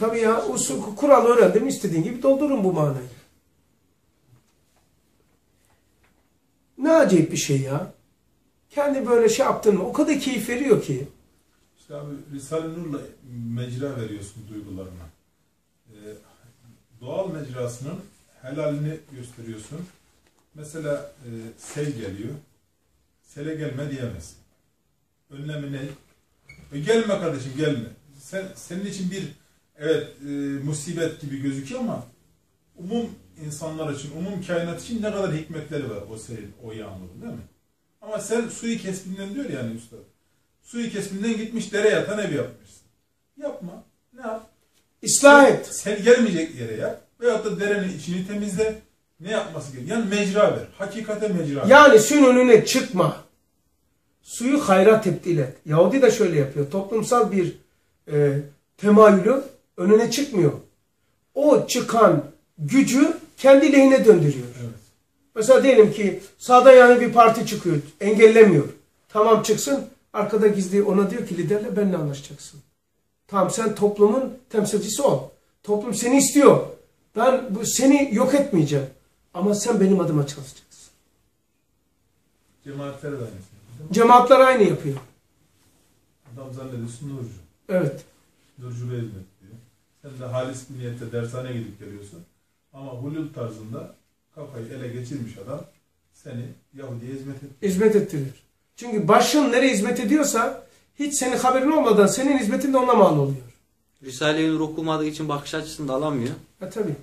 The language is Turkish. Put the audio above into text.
Tabii ya usul kural öğrendim istediğin gibi doldurun bu manayı. Ne acayip bir şey ya. Kendi böyle şey yaptın mı o kadar keyif veriyor ki. İşte abi Risale-i Nur'la mecra veriyorsun duygularına. Ee, doğal mecrasının helalini gösteriyorsun. Mesela e, sel geliyor. Sele gelme diyemezsin. Önlemi ne? E, gelme kardeşim gelme. Sen, senin için bir evet e, musibet gibi gözüküyor ama umum insanlar için, umum kainat için ne kadar hikmetleri var o selin, o yağmurun değil mi? Ama sen suyu kesbinden diyor yani usta. Suyu kesbinden gitmiş dere yatan ev yapmışsın. Yapma. Ne yap? İslah et. Sel gelmeyecek yere yap. Veyahut da derenin içini temizle. Ne yapması gerekiyor? Yani mecra ver. Hakikate mecra ver. Yani suyun önüne çıkma. Suyu hayra tebdil et. Yahudi de şöyle yapıyor. Toplumsal bir e, temayülün önüne çıkmıyor. O çıkan gücü kendi lehine döndürüyor. Evet. Mesela diyelim ki sağda yani bir parti çıkıyor. Engellemiyor. Tamam çıksın. Arkada gizli ona diyor ki liderle benimle anlaşacaksın. Tamam sen toplumun temsilcisi ol. Toplum seni istiyor. Ben bu, seni yok etmeyeceğim. Ama sen benim adıma çalışacaksın. Cemaatler de aynısını. yapıyor. Cemaatler aynı yapıyor. Adam zannediyorsun Nurcu. Evet. Nurculuğa hizmet de halis niyette dershaneye gidip geliyorsun. Ama hulul tarzında kafayı ele geçirmiş adam seni Yahudi'ye hizmet et. Hizmet ettirir. Çünkü başın nereye hizmet ediyorsa hiç senin haberin olmadan senin hizmetin de ona mal oluyor. Risale-i Nur okumadığı için bakış açısını da alamıyor. Ha tabii.